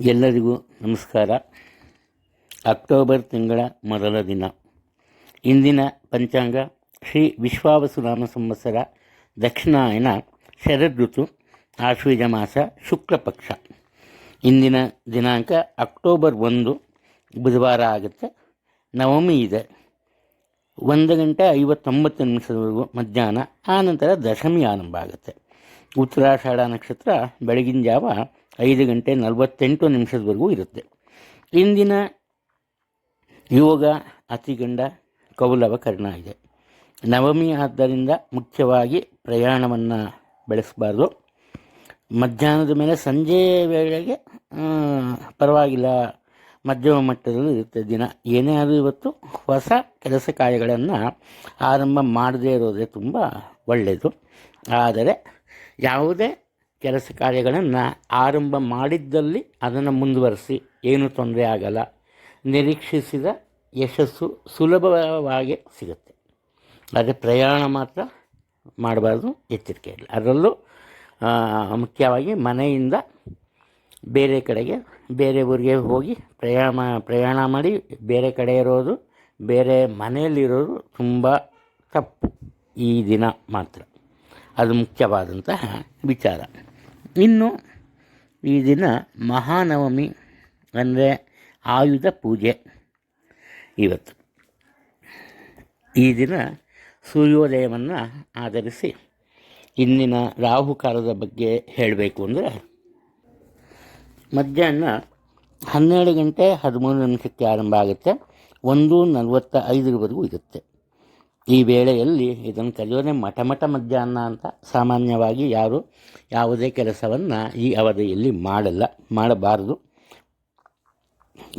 ಎಲ್ಲರಿಗೂ ನಮಸ್ಕಾರ. ಅಕ್ಟೋಬರ್ ತಿಂಗಳ ಮೊದಲ ದಿನ. ಇಂದಿನ ಪಂಚಾಂಗ ಶ್ರೀ ವಿಶ್ವಾವಸುನಾಮ ಸಂವತ್ಸರ ದಕ್ಷಿಣಾಯನ ಶರದೃತು ಆಶ್ವೀಜ ಮಾಸ ಶುಕ್ಲಪಕ್ಷ ಇಂದಿನ ದಿನಾಂಕ ಅಕ್ಟೋಬರ್ ಒಂದು, ಬುಧವಾರ ಆಗುತ್ತೆ. ನವಮಿ ಇದೆ. ಒಂದು ಗಂಟೆ ಐವತ್ತೊಂಬತ್ತು ನಿಮಿಷದವರೆಗೂ ಮಧ್ಯಾಹ್ನ ಆನಂತರ ದಶಮಿ ಆರಂಭ ಆಗುತ್ತೆ. ಉತ್ತರಾಷಾಢ ನಕ್ಷತ್ರ, ಬೆಳಗಿನ ಜಾವ ಐದು ಗಂಟೆ ನಲವತ್ತೆಂಟು ನಿಮಿಷದವರೆಗೂ ಇರುತ್ತೆ. ಇಂದಿನ ಯೋಗ, ಅತಿಗಂಡ, ಕೌಲವ ಕರ್ಣ ಇದೆ. ನವಮಿ ಆದ್ದರಿಂದ ಮುಖ್ಯವಾಗಿ ಪ್ರಯಾಣವನ್ನು ಬೆಳೆಸಬಾರ್ದು. ಮಧ್ಯಾಹ್ನದ ಮೇಲೆ ಸಂಜೆ ವೇಳೆಗೆ ಪರವಾಗಿಲ್ಲ. ಮಧ್ಯಮ ಮಟ್ಟದಲ್ಲಿ ಇರುತ್ತೆ ದಿನ. ಏನೇ ಆದರೂ ಇವತ್ತು ಹೊಸ ಕೆಲಸ ಕಾರ್ಯಗಳನ್ನು ಆರಂಭ ಮಾಡದೇ ಇರೋದೇ ತುಂಬ ಒಳ್ಳೆಯದು ಆದರೆ ಯಾವುದೇ ಕೆಲಸ ಕಾರ್ಯಗಳನ್ನು ಆರಂಭ ಮಾಡಿದ್ದಲ್ಲಿ ಅದನ್ನು ಮುಂದುವರಿಸಿ ಏನೂ ತೊಂದರೆ ಆಗಲ್ಲ. ನಿರೀಕ್ಷಿಸಿದ ಯಶಸ್ಸು ಸುಲಭವಾಗಿ ಸಿಗುತ್ತೆ. ಆದರೆ ಪ್ರಯಾಣ ಮಾತ್ರ ಮಾಡಬಾರ್ದು, ಎಚ್ಚರಿಕೆ ಇಲ್ಲ ಅದರಲ್ಲೂ ಮುಖ್ಯವಾಗಿ ಮನೆಯಿಂದ ಬೇರೆ ಕಡೆಗೆ, ಬೇರೆ ಊರಿಗೆ ಹೋಗಿ ಪ್ರಯಾಣ ಪ್ರಯಾಣ ಮಾಡಿ ಬೇರೆ ಕಡೆ ಇರೋದು, ಬೇರೆ ಮನೆಯಲ್ಲಿರೋದು ತುಂಬ ತಪ್ಪು. ಈ ದಿನ ಮಾತ್ರ. ಅದು ಮುಖ್ಯವಾದಂತಹ ವಿಚಾರ. ಇನ್ನು ಈ ದಿನ ಮಹಾನವಮಿ ಅಂದರೆ ಆಯುಧ ಪೂಜೆ. ಇವತ್ತು ಈ ದಿನ ಸೂರ್ಯೋದಯವನ್ನು ಆಧರಿಸಿ ಇಂದಿನ ರಾಹುಕಾಲದ ಬಗ್ಗೆ ಹೇಳಬೇಕು ಅಂದರೆ ಮಧ್ಯಾಹ್ನ ಹನ್ನೆರಡು ಗಂಟೆ ಹದಿಮೂರು ನಿಮಿಷಕ್ಕೆ ಆರಂಭ ಆಗುತ್ತೆ. ಒಂದು ನಲವತ್ತ ಐದರವರೆಗೂ ಇರುತ್ತೆ. ಈ ವೇಳೆಯಲ್ಲಿ ಇದನ್ನು ಕರೆಯೋದೇ ಮಠ ಮಠ ಮಧ್ಯಾಹ್ನ ಅಂತ ಸಾಮಾನ್ಯವಾಗಿ ಯಾರು ಯಾವುದೇ ಕೆಲಸವನ್ನು ಈ ಅವಧಿಯಲ್ಲಿ ಮಾಡಲ್ಲ, ಮಾಡಬಾರದು.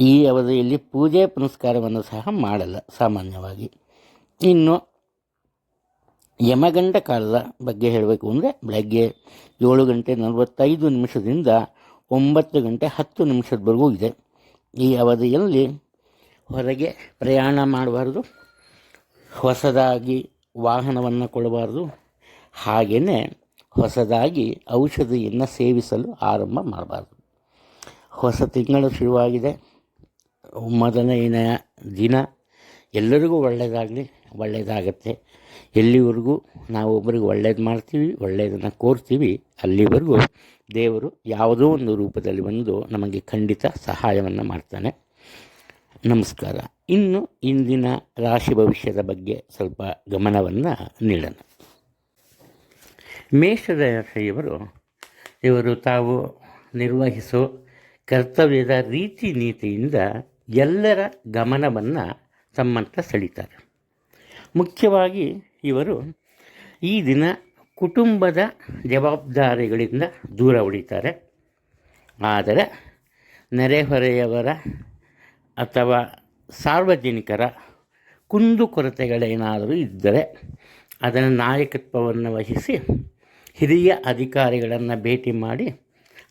ಈ ಅವಧಿಯಲ್ಲಿ ಪೂಜೆ ಪುನಸ್ಕಾರವನ್ನು ಸಹ ಮಾಡಲ್ಲ ಸಾಮಾನ್ಯವಾಗಿ. ಇನ್ನು ಯಮಗಂಡ ಕಾಲದ ಬಗ್ಗೆ ಹೇಳಬೇಕು ಅಂದರೆ ಬೆಳಗ್ಗೆ ಏಳು ಗಂಟೆ ನಲವತ್ತೈದು ನಿಮಿಷದಿಂದ ಒಂಬತ್ತು ಗಂಟೆ ಹತ್ತು ನಿಮಿಷದವರೆಗೂ ಇದೆ. ಈ ಅವಧಿಯಲ್ಲಿ ಹೊರಗೆ ಪ್ರಯಾಣ ಮಾಡಬಾರ್ದು. ಹೊಸದಾಗಿ ವಾಹನವನ್ನು ಕೊಡಬಾರ್ದು ಹಾಗೆಯೇ ಹೊಸದಾಗಿ ಔಷಧಿಯನ್ನು ಸೇವಿಸಲು ಆರಂಭ ಮಾಡಬಾರ್ದು. ಹೊಸ ತಿಂಗಳು ಶುರುವಾಗಿದೆ. ಮೊದಲನೆಯ ದಿನ ಎಲ್ಲರಿಗೂ ಒಳ್ಳೆಯದಾಗಲಿ ಒಳ್ಳೆಯದಾಗತ್ತೆ ಎಲ್ಲಿವರೆಗೂ ನಾವು ಒಬ್ಬರಿಗೆ ಒಳ್ಳೇದು ಮಾಡ್ತೀವಿ ಒಳ್ಳೆಯದನ್ನು ಕೋರ್ತೀವಿ, ಅಲ್ಲಿವರೆಗೂ ದೇವರು ಯಾವುದೋ ಒಂದು ರೂಪದಲ್ಲಿ ಬಂದು ನಮಗೆ ಖಂಡಿತ ಸಹಾಯವನ್ನು ಮಾಡ್ತಾನೆ. ನಮಸ್ಕಾರ. ಇನ್ನು ಇಂದಿನ ರಾಶಿ ಭವಿಷ್ಯದ ಬಗ್ಗೆ ಸ್ವಲ್ಪ ಗಮನವನ್ನು ನೀಡೋಣ. ಮೇಷದ ರಾಶಿಯವರು, ಇವರು ತಾವು ನಿರ್ವಹಿಸೋ ಕರ್ತವ್ಯದ ರೀತಿ ನೀತಿಯಿಂದ ಎಲ್ಲರ ಗಮನವನ್ನು ತಮ್ಮಂತ ಸೆಳೀತಾರೆ. ಮುಖ್ಯವಾಗಿ ಇವರು ಈ ದಿನ ಕುಟುಂಬದ ಜವಾಬ್ದಾರಿಗಳಿಂದ ದೂರ ಉಳಿತಾರೆ. ಆದರೆ ನೆರೆಹೊರೆಯವರ ಅಥವಾ ಸಾರ್ವಜನಿಕರ ಕುಂದುಕೊರತೆಗಳೇನಾದರೂ ಇದ್ದರೆ ಅದರ ನಾಯಕತ್ವವನ್ನು ವಹಿಸಿ ಹಿರಿಯ ಅಧಿಕಾರಿಗಳನ್ನು ಭೇಟಿ ಮಾಡಿ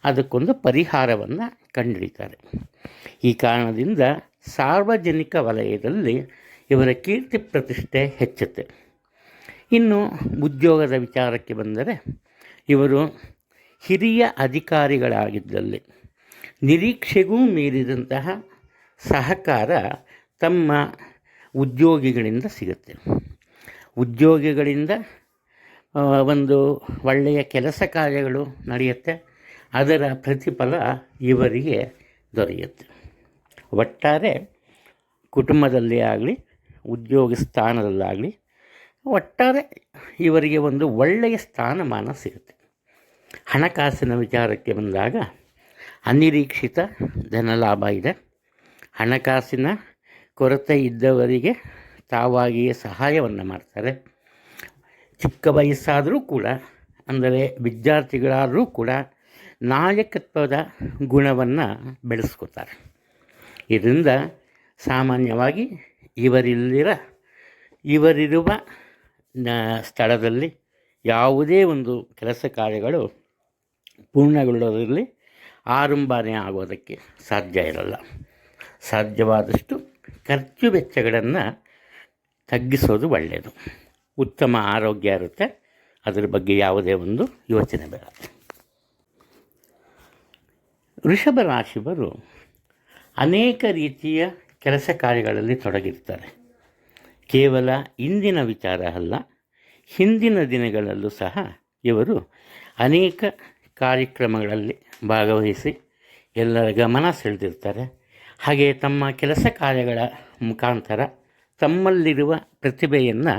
ಅದಕ್ಕೊಂದು ಪರಿಹಾರವನ್ನು ಕಂಡಿಡಿತಾರೆ. ಈ ಕಾರಣದಿಂದ ಸಾರ್ವಜನಿಕ ವಲಯದಲ್ಲಿ ಇವರ ಕೀರ್ತಿ ಪ್ರತಿಷ್ಠೆ ಹೆಚ್ಚುತ್ತೆ. ಇನ್ನು ಉದ್ಯೋಗದ ವಿಚಾರಕ್ಕೆ ಬಂದರೆ ಇವರು ಹಿರಿಯ ಅಧಿಕಾರಿಗಳಾಗಿದ್ದಲ್ಲಿ ನಿರೀಕ್ಷೆಗೂ ಮೀರಿದಂತಹ ಸಹಕಾರ ತಮ್ಮ ಉದ್ಯೋಗಿಗಳಿಂದ ಸಿಗುತ್ತೆ. ಉದ್ಯೋಗಿಗಳಿಂದ ಒಂದು ಒಳ್ಳೆಯ ಕೆಲಸ ಕಾರ್ಯಗಳು ನಡೆಯುತ್ತೆ. ಅದರ ಪ್ರತಿಫಲ ಇವರಿಗೆ ದೊರೆಯುತ್ತೆ. ಒಟ್ಟಾರೆ ಕುಟುಂಬದಲ್ಲಿ ಆಗಲಿ, ಉದ್ಯೋಗ ಸ್ಥಾನದಲ್ಲಾಗಲಿ, ಒಟ್ಟಾರೆ ಇವರಿಗೆ ಒಂದು ಒಳ್ಳೆಯ ಸ್ಥಾನಮಾನ ಸಿಗುತ್ತೆ. ಹಣಕಾಸಿನ ವಿಚಾರಕ್ಕೆ ಬಂದಾಗ ಅನಿರೀಕ್ಷಿತ ಧನಲಾಭ ಇದೆ. ಹಣಕಾಸಿನ ಕೊರತೆ ಇದ್ದವರಿಗೆ ತಾವಾಗಿಯೇ ಸಹಾಯವನ್ನು ಮಾಡ್ತಾರೆ. ಚಿಕ್ಕ ವಯಸ್ಸಾದರೂ ಕೂಡ, ಅಂದರೆ ವಿದ್ಯಾರ್ಥಿಗಳಾದರೂ ಕೂಡ ನಾಯಕತ್ವದ ಗುಣವನ್ನು ಬೆಳೆಸ್ಕೋತಾರೆ. ಇದರಿಂದ ಸಾಮಾನ್ಯವಾಗಿ ಇವರಿಲ್ಲಿರ, ಇವರಿರುವ ಸ್ಥಳದಲ್ಲಿ ಯಾವುದೇ ಒಂದು ಕೆಲಸ ಕಾರ್ಯಗಳು ಪೂರ್ಣಗೊಳ್ಳೋದರಲ್ಲಿ ಆರಂಭನೆ ಆಗೋದಕ್ಕೆ ಸಾಧ್ಯ ಇರಲ್ಲ. ಸಾಧ್ಯವಾದಷ್ಟು ಖರ್ಚು ವೆಚ್ಚಗಳನ್ನು ತಗ್ಗಿಸೋದು ಒಳ್ಳೆಯದು ಉತ್ತಮ ಆರೋಗ್ಯ ಇರುತ್ತೆ. ಅದರ ಬಗ್ಗೆ ಯಾವುದೇ ಒಂದು ಯೋಚನೆ ಬೇಡ. ವೃಷಭ ರಾಶಿಯವರು ಅನೇಕ ರೀತಿಯ ಕೆಲಸ ಕಾರ್ಯಗಳಲ್ಲಿ ತೊಡಗಿರ್ತಾರೆ. ಕೇವಲ ಇಂದಿನ ವಿಚಾರ ಅಲ್ಲ, ಹಿಂದಿನ ದಿನಗಳಲ್ಲೂ ಸಹ ಇವರು ಅನೇಕ ಕಾರ್ಯಕ್ರಮಗಳಲ್ಲಿ ಭಾಗವಹಿಸಿ ಎಲ್ಲರ ಗಮನ ಸೆಳೆದಿರ್ತಾರೆ. ಹಾಗೆ ತಮ್ಮ ಕೆಲಸ ಕಾರ್ಯಗಳ ಮುಖಾಂತರ ತಮ್ಮಲ್ಲಿರುವ ಪ್ರತಿಭೆಯನ್ನು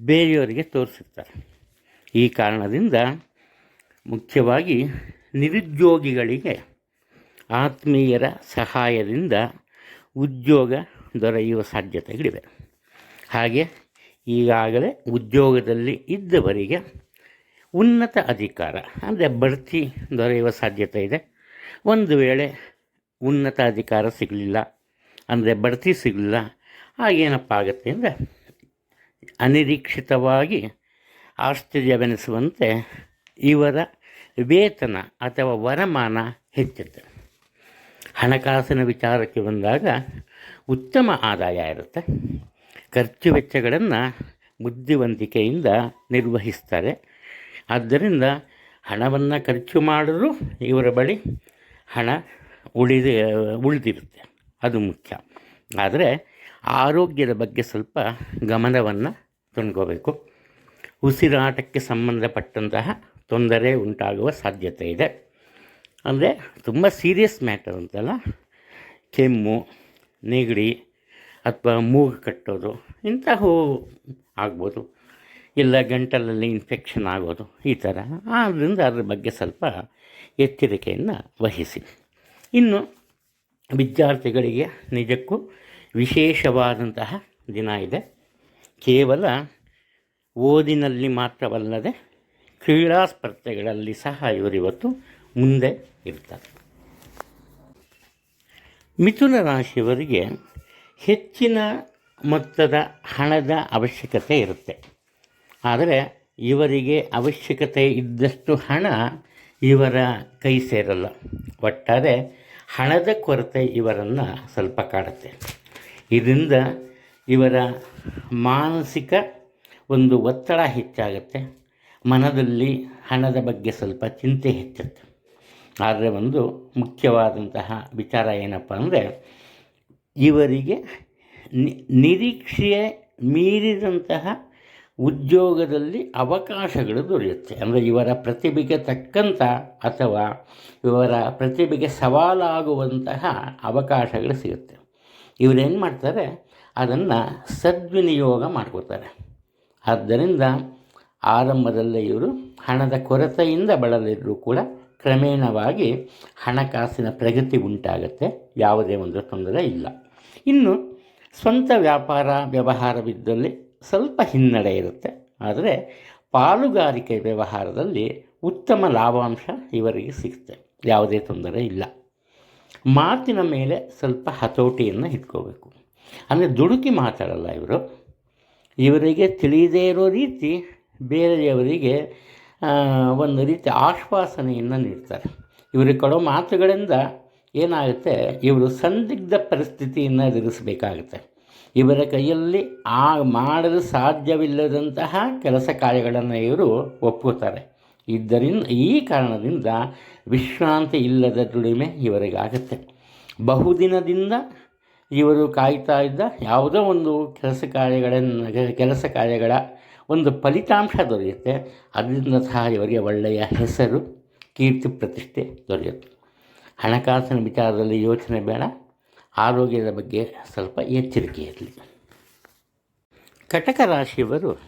ಬೇರೆಯವರಿಗೆ ತೋರಿಸುತ್ತಾರೆ. ಈ ಕಾರಣದಿಂದ ಮುಖ್ಯವಾಗಿ ನಿರುದ್ಯೋಗಿಗಳಿಗೆ ಆತ್ಮೀಯರ ಸಹಾಯದಿಂದ ಉದ್ಯೋಗ ದೊರೆಯುವ ಸಾಧ್ಯತೆಗಳಿವೆ. ಹಾಗೆ ಈಗಾಗಲೇ ಉದ್ಯೋಗದಲ್ಲಿ ಇದ್ದವರಿಗೆ ಉನ್ನತ ಅಧಿಕಾರ, ಅಂದರೆ ಬಡ್ತಿ ದೊರೆಯುವ ಸಾಧ್ಯತೆ ಇದೆ. ಒಂದು ವೇಳೆ ಉನ್ನತ ಅಧಿಕಾರ ಸಿಗಲಿಲ್ಲ, ಅಂದರೆ ಬಡ್ತಿ ಸಿಗಲಿಲ್ಲ. ಆಗೇನಪ್ಪ ಆಗುತ್ತೆ ಅಂದರೆ ಅನಿರೀಕ್ಷಿತವಾಗಿ ಆಶ್ಚರ್ಯವೆನಿಸುವಂತೆ ಇವರ ವೇತನ ಅಥವಾ ವರಮಾನ ಹೆಚ್ಚುತ್ತೆ. ಹಣಕಾಸಿನ ವಿಚಾರಕ್ಕೆ ಬಂದಾಗ ಉತ್ತಮ ಆದಾಯ ಇರುತ್ತೆ. ಖರ್ಚು ವೆಚ್ಚಗಳನ್ನು ಬುದ್ಧಿವಂತಿಕೆಯಿಂದ ನಿರ್ವಹಿಸ್ತಾರೆ. ಆದ್ದರಿಂದ ಹಣವನ್ನು ಖರ್ಚು ಮಾಡಲು ಇವರ ಬಳಿ ಹಣ ಉಳಿದ, ಉಳಿದಿರುತ್ತೆ. ಅದು ಮುಖ್ಯ. ಆದರೆ ಆರೋಗ್ಯದ ಬಗ್ಗೆ ಸ್ವಲ್ಪ ಗಮನವನ್ನು ತಂದ್ಕೋಬೇಕು ಉಸಿರಾಟಕ್ಕೆ ಸಂಬಂಧಪಟ್ಟಂತಹ ತೊಂದರೆ ಉಂಟಾಗುವ ಸಾಧ್ಯತೆ ಇದೆ. ಅಂದರೆ ತುಂಬ ಸೀರಿಯಸ್ ಮ್ಯಾಟರ್ ಅಂತಲ್ಲ, ಕೆಮ್ಮು, ನೆಗಡಿ ಅಥವಾ ಮೂಗು ಕಟ್ಟೋದು, ಇಂತಹವು ಆಗ್ಬೋದು. ಇಲ್ಲ ಗಂಟಲಲ್ಲಿ ಇನ್ಫೆಕ್ಷನ್ ಆಗೋದು, ಈ ಥರ ಆದ್ದರಿಂದ ಅದ್ರ ಬಗ್ಗೆ ಸ್ವಲ್ಪ ಎಚ್ಚರಿಕೆಯನ್ನು ವಹಿಸಿ. ಇನ್ನು ವಿದ್ಯಾರ್ಥಿಗಳಿಗೆ ನಿಜಕ್ಕೂ ವಿಶೇಷವಾದಂತಹ ದಿನ ಇದೆ. ಕೇವಲ ಓದಿನಲ್ಲಿ ಮಾತ್ರವಲ್ಲದೆ ಕ್ರೀಡಾ ಸ್ಪರ್ಧೆಗಳಲ್ಲಿ ಸಹ ಇವರಿವತ್ತು ಮುಂದೆ ಇರ್ತಾರೆ. ಮಿಥುನ ರಾಶಿಯವರಿಗೆ ಹೆಚ್ಚಿನ ಮೊತ್ತದ ಹಣದ ಅವಶ್ಯಕತೆ ಇರುತ್ತೆ. ಆದರೆ ಇವರಿಗೆ ಅವಶ್ಯಕತೆ ಇದ್ದಷ್ಟು ಹಣ ಇವರ ಕೈ ಸೇರಲ್ಲ. ಒಟ್ಟಾರೆ ಹಣದ ಕೊರತೆ ಇವರನ್ನು ಸ್ವಲ್ಪ ಕಾಡುತ್ತೆ. ಇದರಿಂದ ಇವರ ಮಾನಸಿಕ ಒಂದು ಒತ್ತಡ ಹೆಚ್ಚಾಗುತ್ತೆ. ಮನದಲ್ಲಿ ಹಣದ ಬಗ್ಗೆ ಸ್ವಲ್ಪ ಚಿಂತೆ ಹೆಚ್ಚುತ್ತೆ. ಆದರೆ ಒಂದು ಮುಖ್ಯವಾದಂತಹ ವಿಚಾರ ಏನಪ್ಪ ಅಂದರೆ, ಇವರಿಗೆ ನಿ- ನಿರೀಕ್ಷೆಯ ಮೀರಿದಂತಹ ಉದ್ಯೋಗದಲ್ಲಿ ಅವಕಾಶಗಳು ದೊರೆಯುತ್ತೆ. ಅಂದರೆ ಇವರ ಪ್ರತಿಭೆಗೆ ತಕ್ಕಂಥ ಅಥವಾ ಇವರ ಪ್ರತಿಭೆಗೆ ಸವಾಲಾಗುವಂತಹ ಅವಕಾಶಗಳು ಸಿಗುತ್ತೆ. ಇವರೇನು ಮಾಡ್ತಾರೆ? ಅದನ್ನು ಸದ್ವಿನಿಯೋಗ ಮಾಡ್ಕೋತಾರೆ. ಆದ್ದರಿಂದ ಆರಂಭದಲ್ಲೇ ಇವರು ಹಣದ ಕೊರತೆಯಿಂದ ಬಳಲಿದ್ರೂ ಕೂಡ ಕ್ರಮೇಣವಾಗಿ ಹಣಕಾಸಿನ ಪ್ರಗತಿ ಉಂಟಾಗುತ್ತೆ. ಯಾವುದೇ ಒಂದು ತೊಂದರೆ ಇಲ್ಲ. ಇನ್ನು ಸ್ವಂತ ವ್ಯಾಪಾರ, ವ್ಯವಹಾರವಿದ್ದಲ್ಲಿ ಸ್ವಲ್ಪ ಹಿನ್ನಡೆ ಇರುತ್ತೆ. ಆದರೆ ಪಾಲುಗಾರಿಕೆ ವ್ಯವಹಾರದಲ್ಲಿ ಉತ್ತಮ ಲಾಭಾಂಶ ಇವರಿಗೆ ಸಿಗುತ್ತೆ. ಯಾವುದೇ ತೊಂದರೆ ಇಲ್ಲ. ಮಾತಿನ ಮೇಲೆ ಸ್ವಲ್ಪ ಹತೋಟಿಯನ್ನು ಇಟ್ಕೋಬೇಕು. ಅಂದರೆ ದುಡುಕಿ ಮಾತಾಡಲ್ಲ ಇವರು. ಇವರಿಗೆ ತಿಳಿಯದೇ ಇರೋ ರೀತಿ ಬೇರೆಯವರಿಗೆ ಒಂದು ರೀತಿ ಆಶ್ವಾಸನೆಯನ್ನು ನೀಡ್ತಾರೆ. ಇವರಿಗೆ ಕೊಡೋ ಮಾತುಗಳಿಂದ ಏನಾಗುತ್ತೆ, ಇವರು ಸಂದಿಗ್ಧ ಪರಿಸ್ಥಿತಿಯನ್ನು ಎದುರಿಸಬೇಕಾಗುತ್ತೆ. ಇವರ ಕೈಯಲ್ಲಿ ಆ ಮಾಡಲು ಸಾಧ್ಯವಿಲ್ಲದಂತಹ ಕೆಲಸ ಕಾರ್ಯಗಳನ್ನು ಇವರು ಒಪ್ಪುತ್ತಾರೆ. ಇದರಿಂದ ಈ ಕಾರಣದಿಂದ ವಿಶ್ರಾಂತಿ ಇಲ್ಲದ ದುಡಿಮೆ ಇವರಿಗಾಗುತ್ತೆ. ಬಹುದಿನದಿಂದ ಇವರು ಕಾಯ್ತಾ ಇದ್ದ ಯಾವುದೋ ಒಂದು ಕೆಲಸ ಕಾರ್ಯಗಳನ್ನು, ಕೆಲಸ ಕಾರ್ಯಗಳ ಒಂದು ಫಲಿತಾಂಶ ದೊರೆಯುತ್ತೆ. ಅದರಿಂದ ಸಹ ಇವರಿಗೆ ಒಳ್ಳೆಯ ಹೆಸರು, ಕೀರ್ತಿ, ಪ್ರತಿಷ್ಠೆ ದೊರೆಯುತ್ತೆ. ಹಣಕಾಸಿನ ವಿಚಾರದಲ್ಲಿ ಯೋಚನೆ ಬೇಡ. ಆರೋಗ್ಯದ ಬಗ್ಗೆ ಸ್ವಲ್ಪ ಎಚ್ಚರಿಕೆ ಇರಲಿ. ಕಟಕ ರಾಶಿಯವರು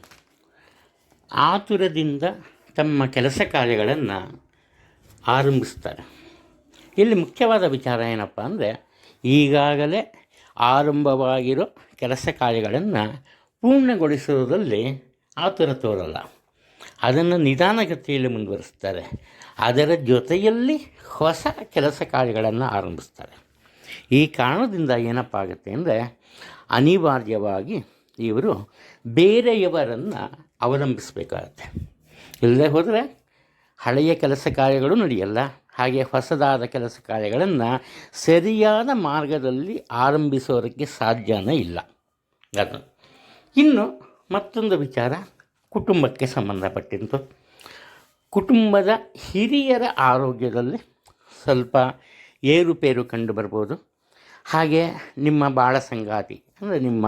ಆತುರದಿಂದ ತಮ್ಮ ಕೆಲಸ ಕಾರ್ಯಗಳನ್ನು ಆರಂಭಿಸ್ತಾರೆ. ಇಲ್ಲಿ ಮುಖ್ಯವಾದ ವಿಚಾರ ಏನಪ್ಪ ಅಂದರೆ, ಈಗಾಗಲೇ ಆರಂಭವಾಗಿರೋ ಕೆಲಸ ಕಾರ್ಯಗಳನ್ನು ಪೂರ್ಣಗೊಳಿಸುವುದರಲ್ಲಿ ಆತುರ ತೋರಲ್ಲ. ಅದನ್ನು ನಿಧಾನಗತಿಯಲ್ಲಿ ಮುಂದುವರಿಸ್ತಾರೆ. ಅದರ ಜೊತೆಯಲ್ಲಿ ಹೊಸ ಕೆಲಸ ಕಾರ್ಯಗಳನ್ನು ಆರಂಭಿಸ್ತಾರೆ. ಈ ಕಾರಣದಿಂದ ಏನಪ್ಪ ಆಗುತ್ತೆ ಅಂದರೆ ಅನಿವಾರ್ಯವಾಗಿ ಇವರು ಬೇರೆಯವರನ್ನು ಅವಲಂಬಿಸಬೇಕಾಗತ್ತೆ. ಇಲ್ಲದೆ ಹೋದರೆ ಹಳೆಯ ಕೆಲಸ ಕಾರ್ಯಗಳು ನಡೆಯಲ್ಲ. ಹಾಗೆ ಹೊಸದಾದ ಕೆಲಸ ಕಾರ್ಯಗಳನ್ನು ಸರಿಯಾದ ಮಾರ್ಗದಲ್ಲಿ ಆರಂಭಿಸೋದಕ್ಕೆ ಸಾಧ್ಯನೇ ಇಲ್ಲ. ಅದು. ಇನ್ನು ಮತ್ತೊಂದು ವಿಚಾರ, ಕುಟುಂಬಕ್ಕೆ ಸಂಬಂಧಪಟ್ಟಿದ್ದು. ಕುಟುಂಬದ ಹಿರಿಯರ ಆರೋಗ್ಯದಲ್ಲಿ ಸ್ವಲ್ಪ ಏರುಪೇರು ಕಂಡು ಬರ್ಬೋದು. ಹಾಗೆ ನಿಮ್ಮ ಬಾಳ ಸಂಗಾತಿ ಅಂದರೆ ನಿಮ್ಮ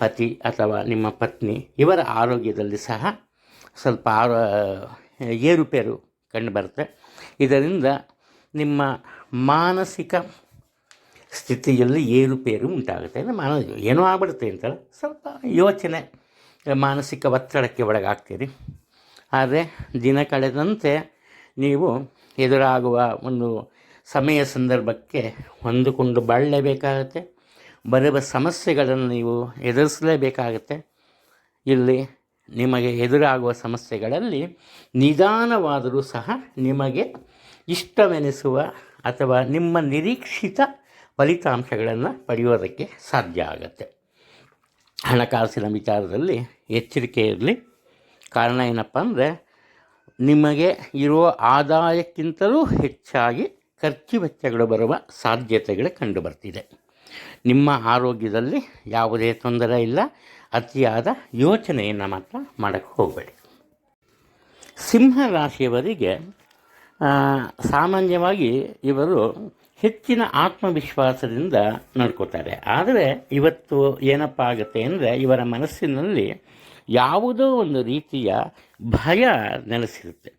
ಪತಿ ಅಥವಾ ನಿಮ್ಮ ಪತ್ನಿ ಇವರ ಆರೋಗ್ಯದಲ್ಲಿ ಸಹ ಸ್ವಲ್ಪ ಆರೋ, ಏರುಪೇರು ಕಂಡುಬರುತ್ತೆ ಇದರಿಂದ ನಿಮ್ಮ ಮಾನಸಿಕ ಸ್ಥಿತಿಯಲ್ಲಿ ಏರುಪೇರು ಉಂಟಾಗುತ್ತೆ. ಅಂದರೆ ಮಾನ, ಏನೋ ಆಗ್ಬಿಡುತ್ತೆ ಅಂತಲ್ಲ ಸ್ವಲ್ಪ ಯೋಚನೆ, ಮಾನಸಿಕ ಒತ್ತಡಕ್ಕೆ ಒಳಗಾಗ್ತೀರಿ. ಆದರೆ ದಿನ ಕಳೆದಂತೆ ನೀವು ಎದುರಾಗುವ ಒಂದು ಸಮಯ ಸಂದರ್ಭಕ್ಕೆ ಹೊಂದಿಕೊಂಡು ಬಾಳಲೇಬೇಕಾಗತ್ತೆ. ಬರುವ ಸಮಸ್ಯೆಗಳನ್ನು ನೀವು ಎದುರಿಸಲೇಬೇಕಾಗತ್ತೆ. ಇಲ್ಲಿ ನಿಮಗೆ ಎದುರಾಗುವ ಸಮಸ್ಯೆಗಳಲ್ಲಿ ನಿಧಾನವಾದರೂ ಸಹ ನಿಮಗೆ ಇಷ್ಟವೆನಿಸುವ ಅಥವಾ ನಿಮ್ಮ ನಿರೀಕ್ಷಿತ ಫಲಿತಾಂಶಗಳನ್ನು ಪಡೆಯೋದಕ್ಕೆ ಸಾಧ್ಯ ಆಗುತ್ತೆ. ಹಣಕಾಸಿನ ವಿಚಾರದಲ್ಲಿ ಎಚ್ಚರಿಕೆ ಇರಲಿ. ಕಾರಣ ಏನಪ್ಪ ಅಂದರೆ ನಿಮಗೆ ಇರುವ ಆದಾಯಕ್ಕಿಂತಲೂ ಹೆಚ್ಚಾಗಿ ಖರ್ಚು ವೆಚ್ಚಗಳು ಬರುವ ಸಾಧ್ಯತೆಗಳು ಕಂಡುಬರ್ತಿದೆ. ನಿಮ್ಮ ಆರೋಗ್ಯದಲ್ಲಿ ಯಾವುದೇ ತೊಂದರೆ ಇಲ್ಲ. ಅತಿಯಾದ ಯೋಚನೆಯನ್ನು ಮಾತ್ರ ಮಾಡೋಕ್ಕೆ ಹೋಗಬೇಡಿ. ಸಿಂಹ ರಾಶಿಯವರಿಗೆ ಸಾಮಾನ್ಯವಾಗಿ ಇವರು ಹೆಚ್ಚಿನ ಆತ್ಮವಿಶ್ವಾಸದಿಂದ ನಡ್ಕೋತಾರೆ. ಆದರೆ ಇವತ್ತು ಏನಪ್ಪ ಆಗುತ್ತೆ ಅಂದರೆ ಇವರ ಮನಸ್ಸಿನಲ್ಲಿ ಯಾವುದೋ ಒಂದು ರೀತಿಯ ಭಯ ನೆಲೆಸಿರುತ್ತೆ.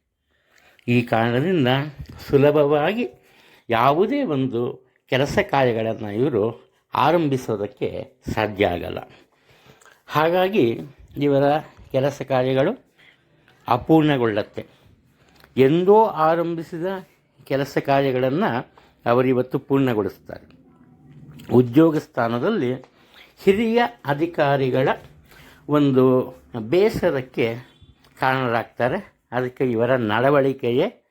ಈ ಕಾರಣದಿಂದ ಸುಲಭವಾಗಿ ಯಾವುದೇ ಒಂದು ಕೆಲಸ ಕಾರ್ಯಗಳನ್ನು ಇವರು ಆರಂಭಿಸೋದಕ್ಕೆ ಸಾಧ್ಯ ಆಗಲ್ಲ. ಹಾಗಾಗಿ ಇವರ ಕೆಲಸ ಕಾರ್ಯಗಳು ಅಪೂರ್ಣಗೊಳ್ಳುತ್ತೆ. ಎಂದೋ ಆರಂಭಿಸಿದ ಕೆಲಸ ಕಾರ್ಯಗಳನ್ನು ಅವರಿವತ್ತು ಪೂರ್ಣಗೊಳಿಸ್ತಾರೆ. ಉದ್ಯೋಗ ಸ್ಥಾನದಲ್ಲಿ ಹಿರಿಯ ಅಧಿಕಾರಿಗಳ ಒಂದು ಬೇಸರಕ್ಕೆ ಕಾರಣರಾಗ್ತಾರೆ. ಅದಕ್ಕೆ ಇವರ ನಡವಳಿಕೆಯೇ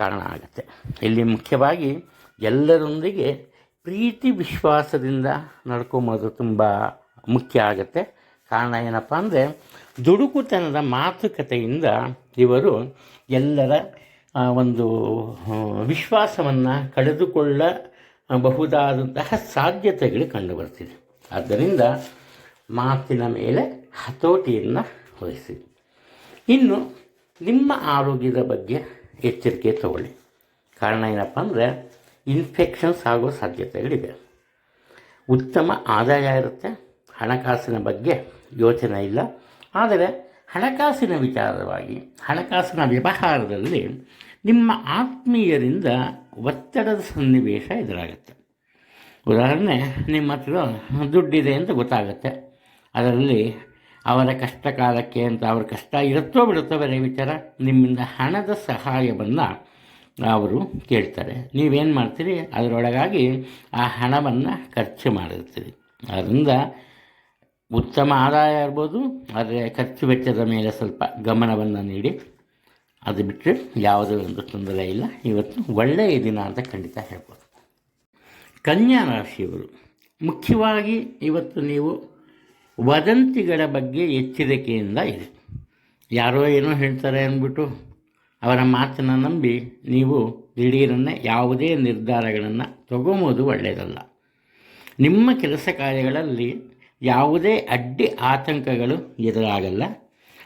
ಕಾರಣ ಆಗುತ್ತೆ. ಇಲ್ಲಿ ಮುಖ್ಯವಾಗಿ ಎಲ್ಲರೊಂದಿಗೆ ಪ್ರೀತಿ ವಿಶ್ವಾಸದಿಂದ ನಡ್ಕೊಂಬೋದು ತುಂಬ ಮುಖ್ಯ ಆಗುತ್ತೆ. ಕಾರಣ ಏನಪ್ಪ ಅಂದರೆ ದುಡುಕುತನದ ಮಾತುಕತೆಯಿಂದ ಇವರು ಎಲ್ಲರ ಒಂದು ವಿಶ್ವಾಸವನ್ನು ಕಳೆದುಕೊಳ್ಳಬಹುದಾದಂತಹ ಸಾಧ್ಯತೆಗಳು ಕಂಡುಬರ್ತಿದೆ. ಆದ್ದರಿಂದ ಮಾತಿನ ಮೇಲೆ ಹತೋಟಿಯನ್ನು ವಹಿಸಿ. ಇನ್ನು ನಿಮ್ಮ ಆರೋಗ್ಯದ ಬಗ್ಗೆ ಎಚ್ಚರಿಕೆ ತಗೊಳ್ಳಿ. ಕಾರಣ ಏನಪ್ಪ ಅಂದರೆ ಇನ್ಫೆಕ್ಷನ್ಸ್ ಆಗೋ ಸಾಧ್ಯತೆಗಳಿದೆ ಉತ್ತಮ ಆದಾಯ ಇರುತ್ತೆ. ಹಣಕಾಸಿನ ಬಗ್ಗೆ ಯೋಚನೆ ಇಲ್ಲ. ಆದರೆ ಹಣಕಾಸಿನ ವಿಚಾರವಾಗಿ, ಹಣಕಾಸಿನ ವ್ಯವಹಾರದಲ್ಲಿ ನಿಮ್ಮ ಆತ್ಮೀಯರಿಂದ ಒತ್ತಡದ ಸನ್ನಿವೇಶ ಎದುರಾಗುತ್ತೆ. ಉದಾಹರಣೆ, ನಿಮ್ಮ ಹತ್ರ ದುಡ್ಡಿದೆ ಅಂತ ಗೊತ್ತಾಗುತ್ತೆ. ಅದರಲ್ಲಿ ಅವರ ಕಷ್ಟ ಕಾಲಕ್ಕೆ ಅಂತ ಅವರ ಕಷ್ಟ ಇರುತ್ತೋ ಬಿಡುತ್ತೋ ವಿಚಾರ ನಿಮ್ಮಿಂದ ಹಣದ ಸಹಾಯವನ್ನು ಅವರು ಕೇಳ್ತಾರೆ. ನೀವೇನು ಮಾಡ್ತೀರಿ? ಅದರೊಳಗಾಗಿ ಆ ಹಣವನ್ನು ಖರ್ಚು ಮಾಡಿರ್ತೀರಿ. ಅದರಿಂದ ಉತ್ತಮ ಆದಾಯ ಇರ್ಬೋದು, ಆದರೆ ಖರ್ಚು ವೆಚ್ಚದ ಮೇಲೆ ಸ್ವಲ್ಪ ಗಮನವನ್ನು ನೀಡಿ. ಅದು ಬಿಟ್ಟರೆ ಯಾವುದೇ ಒಂದು ತೊಂದರೆ ಇಲ್ಲ. ಇವತ್ತು ಒಳ್ಳೆಯ ದಿನ ಅಂತ ಖಂಡಿತ ಹೇಳ್ಬೋದು. ಕನ್ಯಾ ರಾಶಿಯವರು, ಮುಖ್ಯವಾಗಿ ಇವತ್ತು ನೀವು ವದಂತಿಗಳ ಬಗ್ಗೆ ಎಚ್ಚರಿಕೆಯಿಂದ ಇದೆ ಯಾರೋ ಏನೋ ಹೇಳ್ತಾರೆ ಅಂದ್ಬಿಟ್ಟು ಅವರ ಮಾತನ್ನು ನಂಬಿ ನೀವು ದಿಢೀರನ್ನೇ ಯಾವುದೇ ನಿರ್ಧಾರಗಳನ್ನು ತಗೊಬೋದು ಒಳ್ಳೆಯದಲ್ಲ ನಿಮ್ಮ ಕೆಲಸ ಕಾರ್ಯಗಳಲ್ಲಿ ಯಾವುದೇ ಅಡ್ಡಿ ಆತಂಕಗಳು ಎದುರಾಗಲ್ಲ.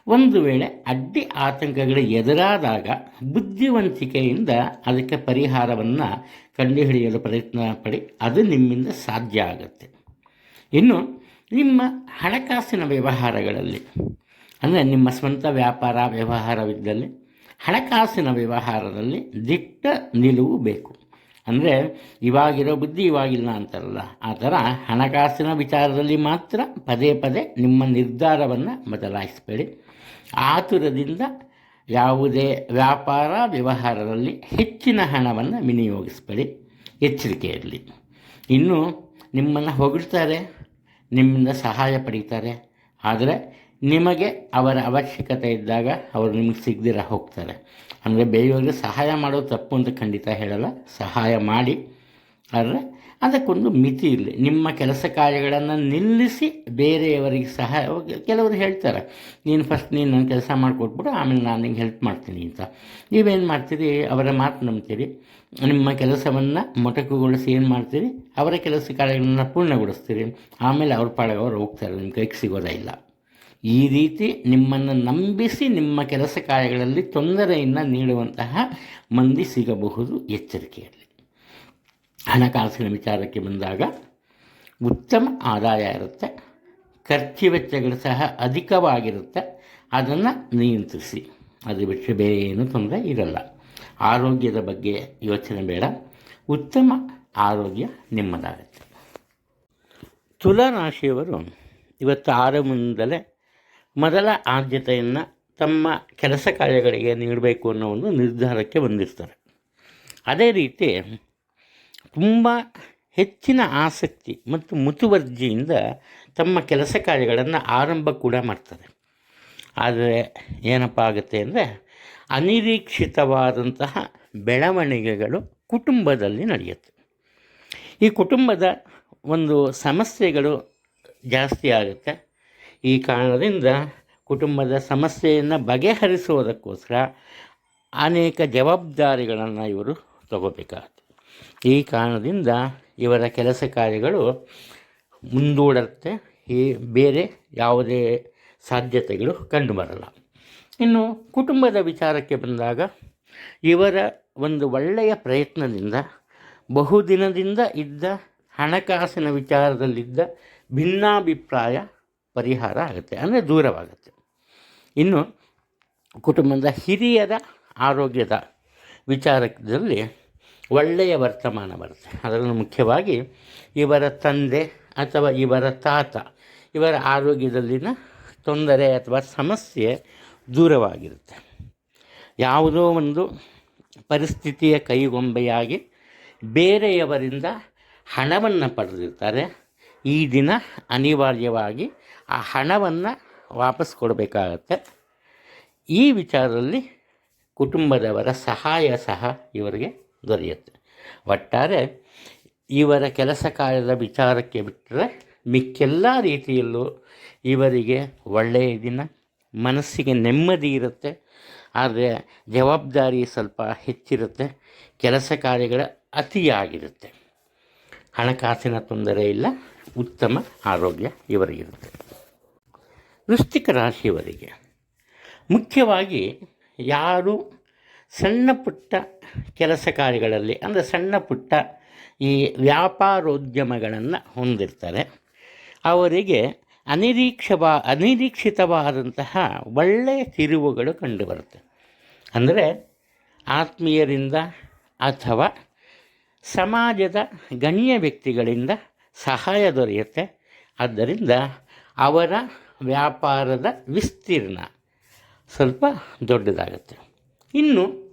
ಒಂದು ವೇಳೆ ಅಡ್ಡಿ ಆತಂಕಗಳು ಎದುರಾದಾಗ ಬುದ್ಧಿವಂತಿಕೆಯಿಂದ ಅದಕ್ಕೆ ಪರಿಹಾರವನ್ನು ಕಂಡುಹಿಡಿಯಲು ಪ್ರಯತ್ನ ಪಡಿ ಅದು ನಿಮ್ಮಿಂದ ಸಾಧ್ಯ ಆಗುತ್ತೆ. ಇನ್ನು ನಿಮ್ಮ ಹಣಕಾಸಿನ ವ್ಯವಹಾರಗಳಲ್ಲಿ, ಅಂದರೆ ನಿಮ್ಮ ಸ್ವಂತ ವ್ಯಾಪಾರ, ವ್ಯವಹಾರವಿದ್ದಲ್ಲಿ ಹಣಕಾಸಿನ ವ್ಯವಹಾರದಲ್ಲಿ ದಿಟ್ಟ ನಿಲುವು ಬೇಕು. ಅಂದರೆ ಇವಾಗಿರೋ ಬುದ್ಧಿ ಇವಾಗಿಲ್ಲ ಅಂತಾರಲ್ಲ, ಆ ಥರ ಹಣಕಾಸಿನ ವಿಚಾರದಲ್ಲಿ ಮಾತ್ರ ಪದೇ ಪದೇ ನಿಮ್ಮ ನಿರ್ಧಾರವನ್ನು ಬದಲಾಯಿಸಬೇಡಿ. ಆತುರದಿಂದ ಯಾವುದೇ ವ್ಯಾಪಾರ, ವ್ಯವಹಾರದಲ್ಲಿ ಹೆಚ್ಚಿನ ಹಣವನ್ನು ವಿನಿಯೋಗಿಸಬೇಡಿ ಎಚ್ಚರಿಕೆ ಇರಲಿ ಇನ್ನು ನಿಮ್ಮನ್ನು ಹೊಗಳ್ತಾರೆ. ನಿಮ್ಮಿಂದ ಸಹಾಯ ಪಡೀತಾರೆ. ಆದರೆ ನಿಮಗೆ ಅವರ ಅವಶ್ಯಕತೆ ಇದ್ದಾಗ ಅವರು ನಿಮಗೆ ಸಿಗದಿರ ಹೋಗ್ತಾರೆ. ಅಂದರೆ ಬೇರೆಯವ್ರಿಗೆ ಸಹಾಯ ಮಾಡೋದು ತಪ್ಪು ಅಂತ ಖಂಡಿತ ಹೇಳಲ್ಲ. ಸಹಾಯ ಮಾಡಿ. ಆದರೆ ಅದಕ್ಕೊಂದು ಮಿತಿ ಇರಲಿ. ನಿಮ್ಮ ಕೆಲಸ ಕಾರ್ಯಗಳನ್ನು ನಿಲ್ಲಿಸಿ ಬೇರೆಯವರಿಗೆ ಸಹಾಯ ಕೆಲವರು ಹೇಳ್ತಾರೆ. ನೀನು ಫಸ್ಟ್ ನೀನು ನನ್ನ ಕೆಲಸ ಮಾಡಿಕೊಟ್ಬಿಟ್ಟು ಆಮೇಲೆ ನಾನು ನಿಂಗೆ ಹೆಲ್ಪ್ ಮಾಡ್ತೀನಿ ಅಂತ. ನೀವೇನು ಮಾಡ್ತೀರಿ? ಅವರ ಮಾತು ನಂಬ್ತೀರಿ. ನಿಮ್ಮ ಕೆಲಸವನ್ನು ಮೊಟಕುಗೊಳಿಸಿ ಏನು ಮಾಡ್ತೀರಿ? ಅವರ ಕೆಲಸ ಕಾರ್ಯಗಳನ್ನು ಪೂರ್ಣಗೊಳಿಸ್ತೀರಿ. ಆಮೇಲೆ ಅವ್ರ ಪಾಡಿಗೆ ಅವ್ರು ಹೋಗ್ತಾರೆ ನಿಮ್ಮ ಕೈಗೆ ಸಿಗೋದೇ ಇಲ್ಲ. ಈ ರೀತಿ ನಿಮ್ಮನ್ನು ನಂಬಿಸಿ ನಿಮ್ಮ ಕೆಲಸ ಕಾರ್ಯಗಳಲ್ಲಿ ತೊಂದರೆಯನ್ನು ನೀಡುವಂತಹ ಮಂದಿ ಸಿಗಬಹುದು ಎಚ್ಚರಿಕೆಯಲ್ಲಿ. ಹಣಕಾಸಿನ ವಿಚಾರಕ್ಕೆ ಬಂದಾಗ ಉತ್ತಮ ಆದಾಯ ಇರುತ್ತೆ ಖರ್ಚು ವೆಚ್ಚಗಳು ಸಹ ಅಧಿಕವಾಗಿರುತ್ತೆ. ಅದನ್ನು ನಿಯಂತ್ರಿಸಿ. ಅದು ಬಿಟ್ಟರೆ ಬೇರೆ ಏನೂ ತೊಂದರೆ ಇರಲ್ಲ. ಆರೋಗ್ಯದ ಬಗ್ಗೆ ಯೋಚನೆ ಬೇಡ. ಉತ್ತಮ ಆರೋಗ್ಯ ನಿಮ್ಮದಾಗುತ್ತೆ. ತುಲಾರಾಶಿಯವರು ಇವತ್ತು ಆರಂಭದಿಂದಲೇ ಮೊದಲ ಆದ್ಯತೆಯನ್ನು ತಮ್ಮ ಕೆಲಸ ಕಾರ್ಯಗಳಿಗೆ ನೀಡಬೇಕು ಅನ್ನೋ ಒಂದು ನಿರ್ಧಾರಕ್ಕೆ ಬಂದಿರ್ತಾರೆ. ಅದೇ ರೀತಿ ತುಂಬ ಹೆಚ್ಚಿನ ಆಸಕ್ತಿ ಮತ್ತು ಮುತುವರ್ಜಿಯಿಂದ ತಮ್ಮ ಕೆಲಸ ಕಾರ್ಯಗಳನ್ನು ಆರಂಭ ಕೂಡ ಮಾಡ್ತಾರೆ. ಆದರೆ ಏನಪ್ಪ ಆಗುತ್ತೆ ಅಂದರೆ ಅನಿರೀಕ್ಷಿತವಾದಂತಹ ಬೆಳವಣಿಗೆಗಳು ಕುಟುಂಬದಲ್ಲಿ ನಡೆಯುತ್ತೆ. ಈ ಕುಟುಂಬದ ಒಂದು ಸಮಸ್ಯೆಗಳು ಜಾಸ್ತಿ ಆಗುತ್ತೆ. ಈ ಕಾರಣದಿಂದ ಕುಟುಂಬದ ಸಮಸ್ಯೆಯನ್ನು ಬಗೆಹರಿಸುವುದಕ್ಕೋಸ್ಕರ ಅನೇಕ ಜವಾಬ್ದಾರಿಗಳನ್ನು ಇವರು ತಗೋಬೇಕಾಗುತ್ತೆ. ಈ ಕಾರಣದಿಂದ ಇವರ ಕೆಲಸ ಕಾರ್ಯಗಳು ಮುಂದೂಡುತ್ತೆ. ಈ ಬೇರೆ ಯಾವುದೇ ಸಾಧ್ಯತೆಗಳು ಕಂಡುಬರಲ್ಲ. ಇನ್ನು ಕುಟುಂಬದ ವಿಚಾರಕ್ಕೆ ಬಂದಾಗ ಇವರ ಒಂದು ಒಳ್ಳೆಯ ಪ್ರಯತ್ನದಿಂದ, ಬಹುದಿನದಿಂದ ಇದ್ದ ಹಣಕಾಸಿನ ವಿಚಾರದಲ್ಲಿದ್ದ ಭಿನ್ನಾಭಿಪ್ರಾಯ ಪರಿಹಾರ ಆಗುತ್ತೆ, ಅಂದರೆ ದೂರವಾಗುತ್ತೆ. ಇನ್ನು ಕುಟುಂಬದ ಹಿರಿಯರ ಆರೋಗ್ಯದ ವಿಚಾರದಲ್ಲಿ ಒಳ್ಳೆಯ ವರ್ತಮಾನ ಬರುತ್ತೆ. ಅದರಲ್ಲೂ ಮುಖ್ಯವಾಗಿ ಇವರ ತಂದೆ ಅಥವಾ ಇವರ ತಾತ, ಇವರ ಆರೋಗ್ಯದಲ್ಲಿನ ತೊಂದರೆ ಅಥವಾ ಸಮಸ್ಯೆ ದೂರವಾಗಿರುತ್ತೆ. ಯಾವುದೋ ಒಂದು ಪರಿಸ್ಥಿತಿಯ ಕೈಗೊಂಬೆಯಾಗಿ ಬೇರೆಯವರಿಂದ ಹಣವನ್ನು ಪಡೆದಿರ್ತಾರೆ. ಈ ದಿನ ಅನಿವಾರ್ಯವಾಗಿ ಆ ಹಣವನ್ನು ವಾಪಸ್ ಕೊಡಬೇಕಾಗತ್ತೆ. ಈ ವಿಚಾರದಲ್ಲಿ ಕುಟುಂಬದವರ ಸಹಾಯ ಸಹ ಇವರಿಗೆ ದೊರೆಯುತ್ತೆ. ಒಟ್ಟಾರೆ ಇವರ ಕೆಲಸ ಕಾರ್ಯದ ವಿಚಾರಕ್ಕೆ ಬಿಟ್ಟರೆ ಮಿಕ್ಕೆಲ್ಲ ರೀತಿಯಲ್ಲೂ ಇವರಿಗೆ ಒಳ್ಳೆಯ ದಿನ ಮನಸ್ಸಿಗೆ ನೆಮ್ಮದಿ ಇರುತ್ತೆ, ಆದರೆ ಜವಾಬ್ದಾರಿ ಸ್ವಲ್ಪ ಹೆಚ್ಚಿರುತ್ತೆ, ಕೆಲಸ ಕಾರ್ಯಗಳ ಅತಿಯಾಗಿರುತ್ತೆ. ಹಣಕಾಸಿನ ತೊಂದರೆ ಇಲ್ಲ, ಉತ್ತಮ ಆರೋಗ್ಯ ಇವರಿಗಿರುತ್ತೆ. ವೃಶ್ಚಿಕ ರಾಶಿಯವರಿಗೆ ಮುಖ್ಯವಾಗಿ ಯಾರು ಸಣ್ಣ ಪುಟ್ಟ ಕೆಲಸ ಕಾರ್ಯಗಳಲ್ಲಿ, ಅಂದರೆ ಸಣ್ಣ ಪುಟ್ಟ ಈ ವ್ಯಾಪಾರೋದ್ಯಮಗಳನ್ನು ಹೊಂದಿರ್ತಾರೆ, ಅವರಿಗೆ ಅನಿರೀಕ್ಷವಾ, ಅನಿರೀಕ್ಷಿತವಾದಂತಹ ಒಳ್ಳೆಯ ತಿರುವುಗಳು ಕಂಡುಬರುತ್ತೆ. ಅಂದರೆ ಆತ್ಮೀಯರಿಂದ ಅಥವಾ ಸಮಾಜದ ಗಣ್ಯ ವ್ಯಕ್ತಿಗಳಿಂದ ಸಹಾಯ ದೊರೆಯುತ್ತೆ. ಆದ್ದರಿಂದ ಅವರ ವ್ಯಾಪಾರದ ವಿಸ್ತೀರ್ಣ ಸ್ವಲ್ಪ ದೊಡ್ಡದಾಗುತ್ತೆ. ಇನ್ನು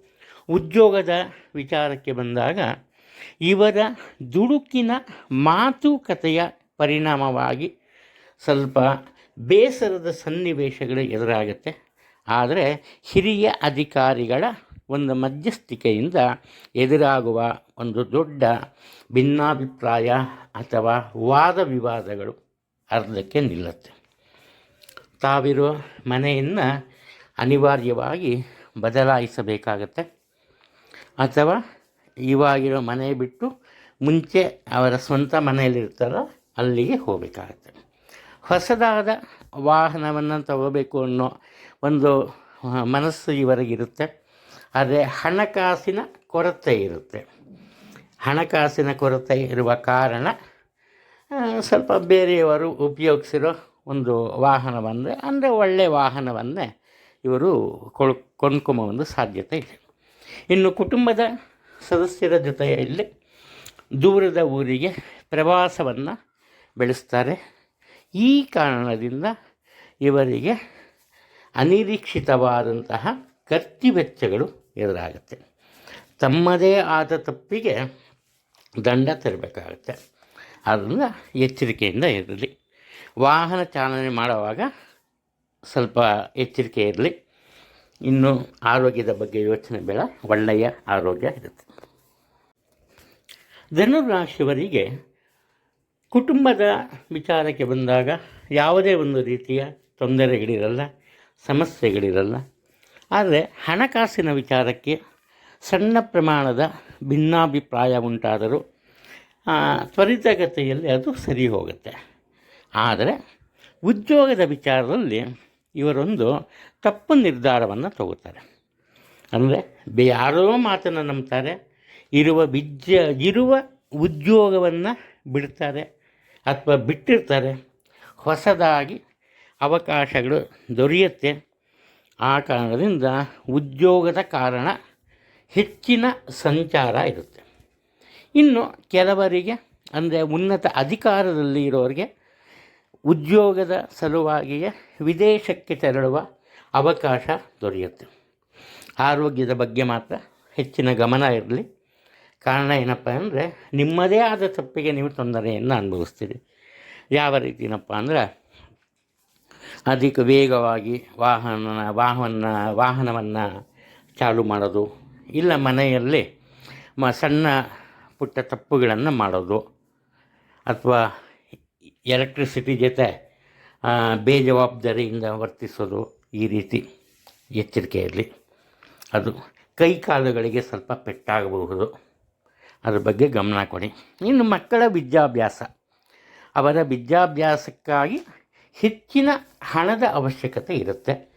ಉದ್ಯೋಗದ ವಿಚಾರಕ್ಕೆ ಬಂದಾಗ ಇವರ ದುಡುಕಿನ ಮಾತುಕತೆಯ ಪರಿಣಾಮವಾಗಿ ಸ್ವಲ್ಪ ಬೇಸರದ ಸನ್ನಿವೇಶಗಳು ಎದುರಾಗುತ್ತೆ. ಆದರೆ ಹಿರಿಯ ಅಧಿಕಾರಿಗಳ ಒಂದು ಮಧ್ಯಸ್ಥಿಕೆಯಿಂದ ಎದುರಾಗುವ ಒಂದು ದೊಡ್ಡ ಭಿನ್ನಾಭಿಪ್ರಾಯ ಅಥವಾ ವಾದ ವಿವಾದಗಳು ಅರ್ಧಕ್ಕೆ ನಿಲ್ಲುತ್ತೆ. ತಾವಿರೋ ಮನೆಯನ್ನು ಅನಿವಾರ್ಯವಾಗಿ ಬದಲಾಯಿಸಬೇಕಾಗತ್ತೆ. ಅಥವಾ ಇವಾಗಿರೋ ಮನೆ ಬಿಟ್ಟು ಮುಂಚೆ ಅವರ ಸ್ವಂತ ಮನೆಯಲ್ಲಿರ್ತಾರೋ ಅಲ್ಲಿಗೆ ಹೋಗಬೇಕಾಗತ್ತೆ. ಹೊಸದಾದ ವಾಹನವನ್ನು ತಗೋಬೇಕು ಅನ್ನೋ ಒಂದು ಮನಸ್ಸು ಇವರಿಗಿರುತ್ತೆ ಆದರೆ ಹಣಕಾಸಿನ ಕೊರತೆ ಇರುತ್ತೆ. ಹಣಕಾಸಿನ ಕೊರತೆ ಇರುವ ಕಾರಣ ಸ್ವಲ್ಪ ಬೇರೆಯವರು ಉಪಯೋಗಿಸಿರೋ ಒಂದು ವಾಹನವನ್ನೇ, ಅಂದರೆ ಒಳ್ಳೆಯ ವಾಹನವನ್ನೇ ಇವರು ಕೊಳ್ ಕೊಂಡ್ಕೊಂಬ ಒಂದು ಸಾಧ್ಯತೆ ಇದೆ. ಇನ್ನು ಕುಟುಂಬದ ಸದಸ್ಯರ ಜೊತೆಯಲ್ಲಿ ದೂರದ ಊರಿಗೆ ಪ್ರವಾಸವನ್ನು ಬೆಳೆಸ್ತಾರೆ. ಈ ಕಾರಣದಿಂದ ಇವರಿಗೆ ಅನಿರೀಕ್ಷಿತವಾದಂತಹ ಖರ್ಚು ವೆಚ್ಚಗಳು ಎದುರಾಗುತ್ತೆ. ತಮ್ಮದೇ ಆದ ತಪ್ಪಿಗೆ ದಂಡ ತರಬೇಕಾಗುತ್ತೆ. ಆದ್ದರಿಂದ ಎಚ್ಚರಿಕೆಯಿಂದ ಇರಲಿ. ವಾಹನ ಚಾಲನೆ ಮಾಡುವಾಗ ಸ್ವಲ್ಪ ಎಚ್ಚರಿಕೆ ಇರಲಿ. ಇನ್ನು ಆರೋಗ್ಯದ ಬಗ್ಗೆ ಯೋಚನೆ ಬೇಡ. ಒಳ್ಳೆಯ ಆರೋಗ್ಯ ಇರುತ್ತೆ. ಧನುರಾಶಿಯವರಿಗೆ ಕುಟುಂಬದ ವಿಚಾರಕ್ಕೆ ಬಂದಾಗ ಯಾವುದೇ ಒಂದು ರೀತಿಯ ತೊಂದರೆಗಳಿರಲ್ಲ, ಸಮಸ್ಯೆಗಳಿರಲ್ಲ. ಆದರೆ ಹಣಕಾಸಿನ ವಿಚಾರಕ್ಕೆ ಸಣ್ಣ ಪ್ರಮಾಣದ ಭಿನ್ನಾಭಿಪ್ರಾಯ ಉಂಟಾದರೂ ತ್ವರಿತಗತಿಯಲ್ಲಿ ಅದು ಸರಿ ಹೋಗುತ್ತೆ. ಆದರೆ ಉದ್ಯೋಗದ ವಿಚಾರದಲ್ಲಿ ಇವರೊಂದು ತಪ್ಪು ನಿರ್ಧಾರವನ್ನು ತಗೋತಾರೆ. ಅಂದರೆ ಯಾರೋ ಮಾತನ್ನು ನಂಬ್ತಾರೆ, ಇರುವ ವಿದ್ಯ, ಇರುವ ಉದ್ಯೋಗವನ್ನು ಬಿಡ್ತಾರೆ. ಅಥವಾ ಬಿಟ್ಟಿರ್ತಾರೆ, ಹೊಸದಾಗಿ ಅವಕಾಶಗಳು ದೊರೆಯುತ್ತೆ. ಆ ಕಾರಣದಿಂದ ಉದ್ಯೋಗದ ಕಾರಣ ಹೆಚ್ಚಿನ ಸಂಚಾರ ಇರುತ್ತೆ. ಇನ್ನು ಕೆಲವರಿಗೆ, ಅಂದರೆ ಉನ್ನತ ಅಧಿಕಾರದಲ್ಲಿ ಇರೋರಿಗೆ, ಉದ್ಯೋಗದ ಸಲುವಾಗಿಯೇ ವಿದೇಶಕ್ಕೆ ತೆರಳುವ ಅವಕಾಶ ದೊರೆಯುತ್ತೆ. ಆರೋಗ್ಯದ ಬಗ್ಗೆ ಮಾತ್ರ ಹೆಚ್ಚಿನ ಗಮನ ಇರಲಿ. ಕಾರಣ ಏನಪ್ಪ ಅಂದರೆ ನಿಮ್ಮದೇ ಆದ ತಪ್ಪಿಗೆ ನೀವು ತೊಂದರೆಯನ್ನು ಅನುಭವಿಸ್ತೀರಿ. ಯಾವ ರೀತಿನಪ್ಪ ಅಂದರೆ ಅಧಿಕ ವೇಗವಾಗಿ ವಾಹನ ವಾಹನ, ವಾಹನವನ್ನು ಚಾಲು ಮಾಡೋದು, ಇಲ್ಲ ಮನೆಯಲ್ಲಿ ಮ ಸಣ್ಣ ಪುಟ್ಟ ತಪ್ಪುಗಳನ್ನು ಮಾಡೋದು, ಅಥವಾ ಎಲೆಕ್ಟ್ರಿಸಿಟಿ ಜೊತೆ ಬೇಜವಾಬ್ದಾರಿಯಿಂದ ವರ್ತಿಸೋದು ಈ ರೀತಿ ಎಚ್ಚರಿಕೆಯಲ್ಲಿ. ಅದು ಕೈ ಕಾಲುಗಳಿಗೆ ಸ್ವಲ್ಪ ಪೆಟ್ಟಾಗಬಹುದು. ಅದ್ರ ಬಗ್ಗೆ ಗಮನ ಕೊಡಿ. ಇನ್ನು ಮಕ್ಕಳ ವಿದ್ಯಾಭ್ಯಾಸ. ಅವರ ವಿದ್ಯಾಭ್ಯಾಸಕ್ಕಾಗಿ ಹೆಚ್ಚಿನ ಹಣದ ಅವಶ್ಯಕತೆ ಇರುತ್ತೆ.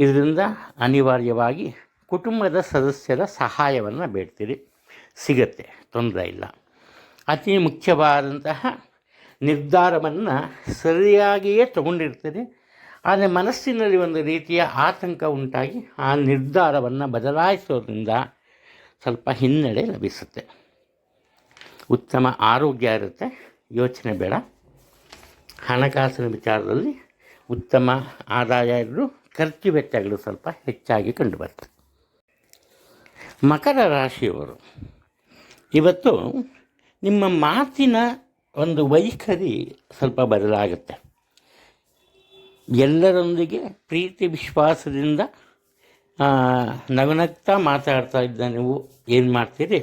ಇದರಿಂದ ಅನಿವಾರ್ಯವಾಗಿ ಕುಟುಂಬದ ಸದಸ್ಯರ ಸಹಾಯವನ್ನು ಬೇಡ್ತೀರಿ. ಸಿಗತ್ತೆ, ತೊಂದರೆ ಇಲ್ಲ. ಅತಿ ಮುಖ್ಯವಾದಂತಹ ನಿರ್ಧಾರವನ್ನು ಸರಿಯಾಗಿಯೇ ತಗೊಂಡಿರ್ತೀರಿ. ಆದರೆ ಮನಸ್ಸಿನಲ್ಲಿ ಒಂದು ರೀತಿಯ ಆತಂಕ ಉಂಟಾಗಿ ಆ ನಿರ್ಧಾರವನ್ನು ಬದಲಾಯಿಸೋದ್ರಿಂದ ಸ್ವಲ್ಪ ಹಿನ್ನಡೆ ಲಭಿಸುತ್ತೆ. ಉತ್ತಮ ಆರೋಗ್ಯ ಇರುತ್ತೆ, ಯೋಚನೆ ಬೇಡ. ಹಣಕಾಸಿನ ವಿಚಾರದಲ್ಲಿ ಉತ್ತಮ ಆದಾಯ ಇದ್ದರೂ ಖರ್ಚು ವೆಚ್ಚಗಳು ಸ್ವಲ್ಪ ಹೆಚ್ಚಾಗಿ ಕಂಡುಬರ್ತದೆ. ಮಕರ ರಾಶಿಯವರು, ಇವತ್ತು ನಿಮ್ಮ ಮಾತಿನ ಒಂದು ವೈಖರಿ ಸ್ವಲ್ಪ ಬದಲಾಗುತ್ತೆ. ಎಲ್ಲರೊಂದಿಗೆ ಪ್ರೀತಿ ವಿಶ್ವಾಸದಿಂದ ನವನತ್ತ ಮಾತಾಡ್ತಾ ಇದ್ದ ನೀವು ಏನು ಮಾಡ್ತೀರಿ?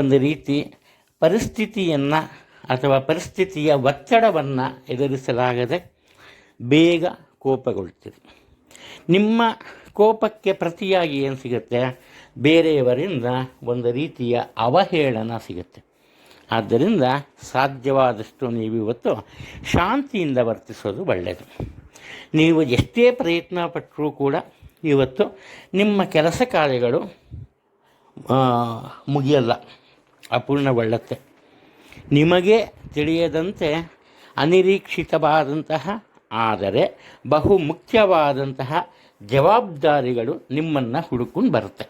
ಒಂದು ರೀತಿ ಪರಿಸ್ಥಿತಿಯನ್ನು ಅಥವಾ ಪರಿಸ್ಥಿತಿಯ ಒತ್ತಡವನ್ನು ಎದುರಿಸಲಾಗದೆ ಬೇಗ ಕೋಪಗೊಳ್ತೀರಿ ನಿಮ್ಮ ಕೋಪಕ್ಕೆ ಪ್ರತಿಯಾಗಿ ಏನು ಸಿಗುತ್ತೆ? ಬೇರೆಯವರಿಂದ ಒಂದು ರೀತಿಯ ಅವಹೇಳನ ಸಿಗುತ್ತೆ. ಆದ್ದರಿಂದ ಸಾಧ್ಯವಾದಷ್ಟು ನೀವು ಇವತ್ತು ಶಾಂತಿಯಿಂದ ವರ್ತಿಸೋದು ಒಳ್ಳೆಯದು ನೀವು ಎಷ್ಟೇ ಪ್ರಯತ್ನ ಪಟ್ಟರೂ ಕೂಡ ಇವತ್ತು ನಿಮ್ಮ ಕೆಲಸ ಕಾರ್ಯಗಳು ಮುಗಿಯಲ್ಲ. ಅಪೂರ್ಣಗೊಳ್ಳುತ್ತೆ. ನಿಮಗೆ ತಿಳಿಯದಂತೆ ಅನಿರೀಕ್ಷಿತವಾದಂತಹ, ಆದರೆ ಬಹು ಮುಖ್ಯವಾದಂತಹ ಜವಾಬ್ದಾರಿಗಳು ನಿಮ್ಮನ್ನು ಹುಡುಕೊಂಡು ಬರುತ್ತೆ.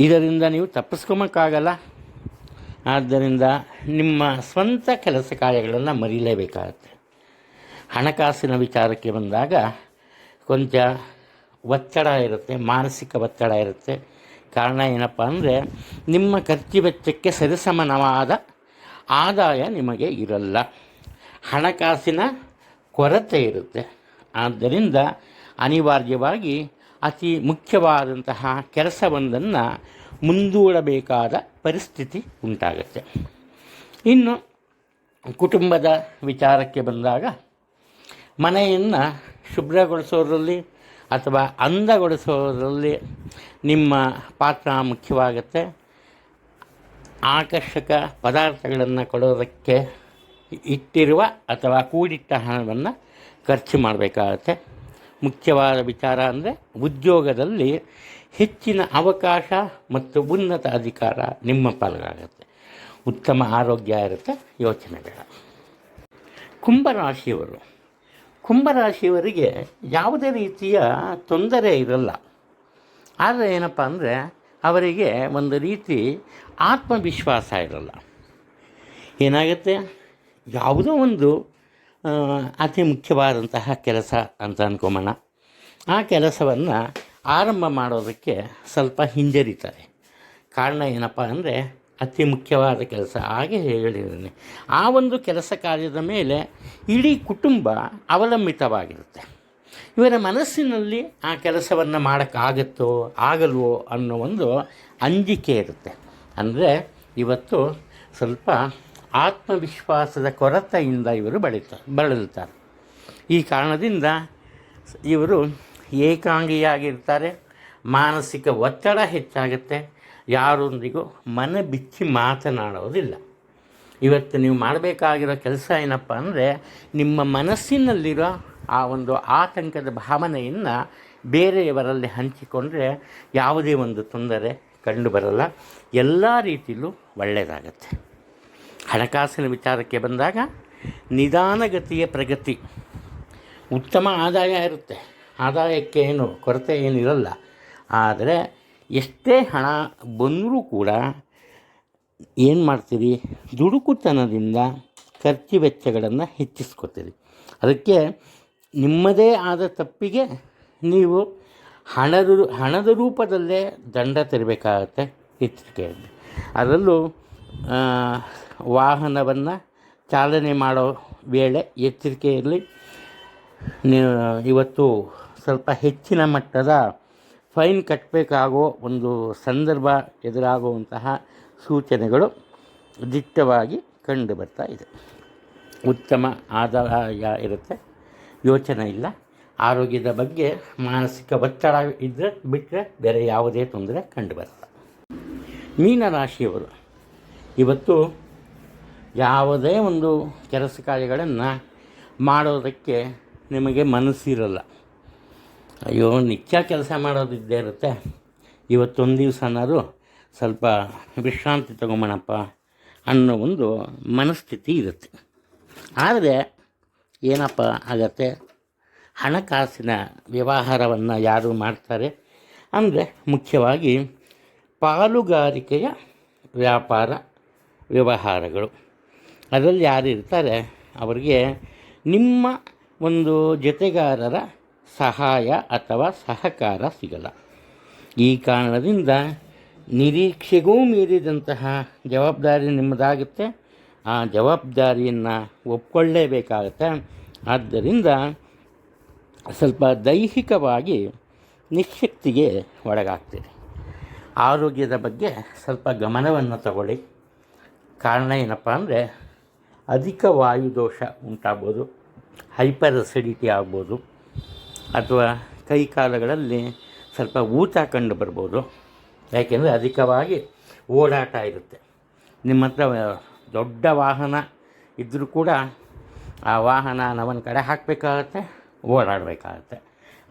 ಇದರಿಂದ ನೀವು ತಪ್ಪಿಸ್ಕೊಂಬಕ್ಕಾಗಲ್ಲ ಆದ್ದರಿಂದ ನಿಮ್ಮ ಸ್ವಂತ ಕೆಲಸ ಕಾರ್ಯಗಳನ್ನು ಮರೀಲೇಬೇಕಾಗತ್ತೆ. ಹಣಕಾಸಿನ ವಿಚಾರಕ್ಕೆ ಬಂದಾಗ, ಕೊಂಚ ಒತ್ತಡ ಇರುತ್ತೆ, ಮಾನಸಿಕ ಒತ್ತಡ ಇರುತ್ತೆ. ಕಾರಣ ಏನಪ್ಪ ಅಂದರೆ, ನಿಮ್ಮ ಖರ್ಚು ವೆಚ್ಚಕ್ಕೆ ಸರಿಸಮನವಾದ ಆದಾಯ ನಿಮಗೆ ಇರಲ್ಲ. ಹಣಕಾಸಿನ ಕೊರತೆ ಇರುತ್ತೆ. ಆದ್ದರಿಂದ ಅನಿವಾರ್ಯವಾಗಿ ಅತಿ ಮುಖ್ಯವಾದಂತಹ ಕೆಲಸವೊಂದನ್ನು ಮುಂದೂಡಬೇಕಾದ ಪರಿಸ್ಥಿತಿ ಉಂಟಾಗುತ್ತೆ. ಇನ್ನು ಕುಟುಂಬದ ವಿಚಾರಕ್ಕೆ ಬಂದಾಗ, ಮನೆಯನ್ನು ಶುಭ್ರಗೊಳಿಸೋದ್ರಲ್ಲಿ ಅಥವಾ ಅಂದಗೊಳಿಸೋದ್ರಲ್ಲಿ ನಿಮ್ಮ ಪಾತ್ರ ಮುಖ್ಯವಾಗುತ್ತೆ. ಆಕರ್ಷಕ ಪದಾರ್ಥಗಳನ್ನು ಕೊಡೋದಕ್ಕೆ ಇಟ್ಟಿರುವ ಅಥವಾ ಕೂಡಿಟ್ಟ ಹಣವನ್ನು ಖರ್ಚು ಮಾಡಬೇಕಾಗತ್ತೆ. ಮುಖ್ಯವಾದ ವಿಚಾರ ಅಂದರೆ ಉದ್ಯೋಗದಲ್ಲಿ ಹೆಚ್ಚಿನ ಅವಕಾಶ ಮತ್ತು ಉನ್ನತ ಅಧಿಕಾರ ನಿಮ್ಮ ಪಾಲಾಗುತ್ತೆ ಉತ್ತಮ ಆರೋಗ್ಯ ಇರುತ್ತೆ ಯೋಚನೆ ಬೇಡ ಕುಂಭರಾಶಿಯವರು. ಕುಂಭರಾಶಿಯವರಿಗೆ ಯಾವುದೇ ರೀತಿಯ ತೊಂದರೆ ಇರಲ್ಲ. ಆದರೆ ಏನಪ್ಪ ಅಂದರೆ ಅವರಿಗೆ ಒಂದು ರೀತಿ ಆತ್ಮವಿಶ್ವಾಸ ಇರಲ್ಲ. ಏನಾಗುತ್ತೆ? ಯಾವುದೋ ಒಂದು ಅತಿ ಮುಖ್ಯವಾದಂತಹ ಕೆಲಸ ಅಂತ ಅಂದ್ಕೊಂಬೋಣ ಆ ಕೆಲಸವನ್ನು ಆರಂಭ ಮಾಡೋದಕ್ಕೆ ಸ್ವಲ್ಪ ಹಿಂಜರಿತಾರೆ. ಕಾರಣ ಏನಪ್ಪ ಅಂದರೆ ಅತಿ ಮುಖ್ಯವಾದ ಕೆಲಸ. ಹಾಗೆ ಹೇಳಿದ್ದೇನೆ. ಆ ಒಂದು ಕೆಲಸ ಕಾರ್ಯದ ಮೇಲೆ ಇಡೀ ಕುಟುಂಬ ಅವಲಂಬಿತವಾಗಿರುತ್ತೆ. ಇವರ ಮನಸ್ಸಿನಲ್ಲಿ ಆ ಕೆಲಸವನ್ನು ಮಾಡೋಕ್ಕಾಗತ್ತೋ ಆಗಲ್ವೋ ಅನ್ನೋ ಒಂದು ಅಂಜಿಕೆ ಇರುತ್ತೆ. ಅಂದರೆ ಇವತ್ತು ಸ್ವಲ್ಪ ಆತ್ಮವಿಶ್ವಾಸದ ಕೊರತೆಯಿಂದ ಇವರು ಬೆಳೀತಾರೆ ಬಳಲುತ್ತಾರೆ. ಈ ಕಾರಣದಿಂದ ಇವರು ಏಕಾಂಗಿಯಾಗಿರ್ತಾರೆ, ಮಾನಸಿಕ ಒತ್ತಡ ಹೆಚ್ಚಾಗುತ್ತೆ, ಯಾರೊಂದಿಗೂ ಮನ ಬಿಚ್ಚಿ ಮಾತನಾಡೋದಿಲ್ಲ. ಇವತ್ತು ನೀವು ಮಾಡಬೇಕಾಗಿರೋ ಕೆಲಸ ಏನಪ್ಪ ಅಂದರೆ, ನಿಮ್ಮ ಮನಸ್ಸಿನಲ್ಲಿರೋ ಆ ಒಂದು ಆತಂಕದ ಭಾವನೆಯನ್ನು ಬೇರೆಯವರಲ್ಲಿ ಹಂಚಿಕೊಂಡ್ರೆ ಯಾವುದೇ ಒಂದು ತೊಂದರೆ ಕಂಡು ಬರಲ್ಲ. ಎಲ್ಲ ರೀತಿಯಲ್ಲೂ ಒಳ್ಳೆಯದಾಗತ್ತೆ ಹಣಕಾಸಿನ ವಿಚಾರಕ್ಕೆ ಬಂದಾಗ ನಿಧಾನಗತಿಯ ಪ್ರಗತಿ ಉತ್ತಮ ಆದಾಯ ಇರುತ್ತೆ. ಆದಾಯಕ್ಕೆ ಏನು ಕೊರತೆ ಏನಿರಲ್ಲ. ಆದರೆ ಎಷ್ಟೇ ಹಣ ಬಂದರೂ ಕೂಡ ಏನು ಮಾಡ್ತೀರಿ? ದುಡುಕುತನದಿಂದ ಖರ್ಚು ವೆಚ್ಚಗಳನ್ನು ಹೆಚ್ಚಿಸ್ಕೊತೀರಿ. ಅದಕ್ಕೆ ನಿಮ್ಮದೇ ಆದ ತಪ್ಪಿಗೆ ನೀವು ಹಣದ ಹಣದ ರೂಪದಲ್ಲೇ ದಂಡ ತೆರಬೇಕಾಗತ್ತೆ ಎಚ್ಚರಿಕೆಯಲ್ಲಿ. ಅದರಲ್ಲೂ ವಾಹನವನ್ನು ಚಾಲನೆ ಮಾಡೋ ವೇಳೆ ಎಚ್ಚರಿಕೆಯಲ್ಲಿ ಇವತ್ತು ಸ್ವಲ್ಪ ಹೆಚ್ಚಿನ ಮಟ್ಟದ ಫೈನ್ ಕಟ್ಟಬೇಕಾಗೋ ಒಂದು ಸಂದರ್ಭ ಎದುರಾಗುವಂತಹ ಸೂಚನೆಗಳು ದಿಟ್ಟವಾಗಿ ಕಂಡು ಬರ್ತಾ ಇದೆ. ಉತ್ತಮ ಆದಾಯ ಇರುತ್ತೆ. ಯೋಚನೆ ಇಲ್ಲ. ಆರೋಗ್ಯದ ಬಗ್ಗೆ ಮಾನಸಿಕ ಒತ್ತಡ ಇದ್ದರೆ ಬಿಟ್ಟರೆ ಬೇರೆ ಯಾವುದೇ ತೊಂದರೆ ಕಂಡುಬರಲ್ಲ. ಮೀನರಾಶಿಯವರು ಇವತ್ತು ಯಾವುದೇ ಒಂದು ಕೆಲಸ ಕಾರ್ಯಗಳನ್ನು ಮಾಡೋದಕ್ಕೆ ನಿಮಗೆ ಮನಸ್ಸಿರಲ್ಲ. ಅಯ್ಯೋ, ನಿತ್ಯ ಕೆಲಸ ಮಾಡೋದಿದ್ದೇ ಇರುತ್ತೆ. ಇವತ್ತೊಂದು ದಿವಸನಾದ್ರು ಸ್ವಲ್ಪ ವಿಶ್ರಾಂತಿ ತಗೊಂಬಣಪ್ಪ ಅನ್ನೋ ಒಂದು ಮನಸ್ಥಿತಿ ಇರುತ್ತೆ. ಆದರೆ ಏನಪ್ಪ ಆಗತ್ತೆ? ಹಣಕಾಸಿನ ವ್ಯವಹಾರವನ್ನು ಯಾರು ಮಾಡ್ತಾರೆ? ಅಂದರೆ ಮುಖ್ಯವಾಗಿ ಪಾಲುಗಾರಿಕೆಯ ವ್ಯಾಪಾರ ವ್ಯವಹಾರಗಳು. ಅದರಲ್ಲಿ ಯಾರು ಇರ್ತಾರೆ ಅವರಿಗೆ ನಿಮ್ಮ ಒಂದು ಜೊತೆಗಾರರ ಸಹಾಯ ಅಥವಾ ಸಹಕಾರ ಸಿಗಲ್ಲ. ಈ ಕಾರಣದಿಂದ ನಿರೀಕ್ಷೆಗೂ ಮೀರಿದಂತಹ ಜವಾಬ್ದಾರಿ ನಿಮ್ಮದಾಗುತ್ತೆ. ಆ ಜವಾಬ್ದಾರಿಯನ್ನು ಒಪ್ಕೊಳ್ಳೇಬೇಕಾಗತ್ತೆ. ಆದ್ದರಿಂದ ಸ್ವಲ್ಪ ದೈಹಿಕವಾಗಿ ನಿಶಕ್ತಿಗೆ ಒಳಗಾಗ್ತೀರಿ. ಆರೋಗ್ಯದ ಬಗ್ಗೆ ಸ್ವಲ್ಪ ಗಮನವನ್ನು ತಗೊಳ್ಳಿ. ಕಾರಣ ಏನಪ್ಪ ಅಂದರೆ ಅಧಿಕ ವಾಯುದೋಷ ಉಂಟಾಗ್ಬೋದು, ಹೈಪರ್ ಅಸಿಡಿಟಿ ಆಗ್ಬೋದು, ಅಥವಾ ಕೈ ಕಾಲಗಳಲ್ಲಿ ಸ್ವಲ್ಪ ಊತ ಕಂಡು ಬರ್ಬೋದು. ಯಾಕೆಂದರೆ ಅಧಿಕವಾಗಿ ಓಡಾಟ ಇರುತ್ತೆ. ನಿಮ್ಮ ಹತ್ರ ದೊಡ್ಡ ವಾಹನ ಇದ್ದರೂ ಕೂಡ ಆ ವಾಹನ ಒಂದು ಕಡೆ ಹಾಕಬೇಕಾಗತ್ತೆ, ಓಡಾಡಬೇಕಾಗತ್ತೆ.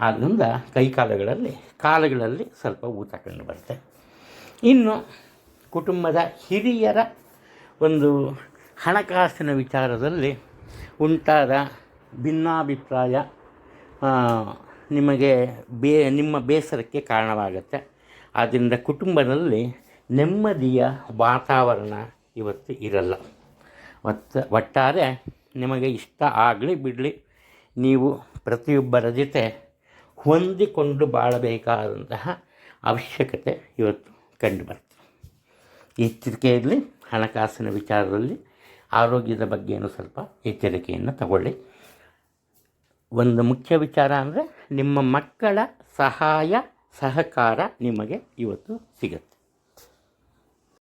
ಆದ್ದರಿಂದ ಕೈಕಾಲುಗಳಲ್ಲಿ, ಕಾಲುಗಳಲ್ಲಿ ಸ್ವಲ್ಪ ಊತ ಕಂಡು ಬರುತ್ತೆ. ಇನ್ನು ಕುಟುಂಬದ ಹಿರಿಯರ ಒಂದು ಹಣಕಾಸಿನ ವಿಚಾರದಲ್ಲಿ ಉಂಟಾದ ಭಿನ್ನಾಭಿಪ್ರಾಯ ನಿಮಗೆ ಬೇ, ನಿಮ್ಮ ಬೇಸರಕ್ಕೆ ಕಾರಣವಾಗುತ್ತೆ. ಆದ್ದರಿಂದ ಕುಟುಂಬದಲ್ಲಿ ನೆಮ್ಮದಿಯ ವಾತಾವರಣ ಇವತ್ತು ಇರಲ್ಲ. ಮತ್ತು ಒಟ್ಟಾರೆ ನಿಮಗೆ ಇಷ್ಟ ಆಗಲಿ ಬಿಡಲಿ, ನೀವು ಪ್ರತಿಯೊಬ್ಬರ ಜೊತೆ ಹೊಂದಿಕೊಂಡು ಬಾಳಬೇಕಾದಂತಹ ಅವಶ್ಯಕತೆ ಇವತ್ತು ಕಂಡುಬರ್ತದೆ ಎಚ್ಚರಿಕೆ ಇರಲಿ, ಹಣಕಾಸಿನ ವಿಚಾರದಲ್ಲಿ ಆರೋಗ್ಯದ ಬಗ್ಗೆಯೂ ಸ್ವಲ್ಪ ಎಚ್ಚರಿಕೆಯನ್ನು ತಗೊಳ್ಳಿ. ಒಂದು ಮುಖ್ಯ ವಿಚಾರ ಅಂದರೆ ನಿಮ್ಮ ಮಕ್ಕಳ ಸಹಾಯ, ಸಹಕಾರ ನಿಮಗೆ ಇವತ್ತು ಸಿಗುತ್ತೆ.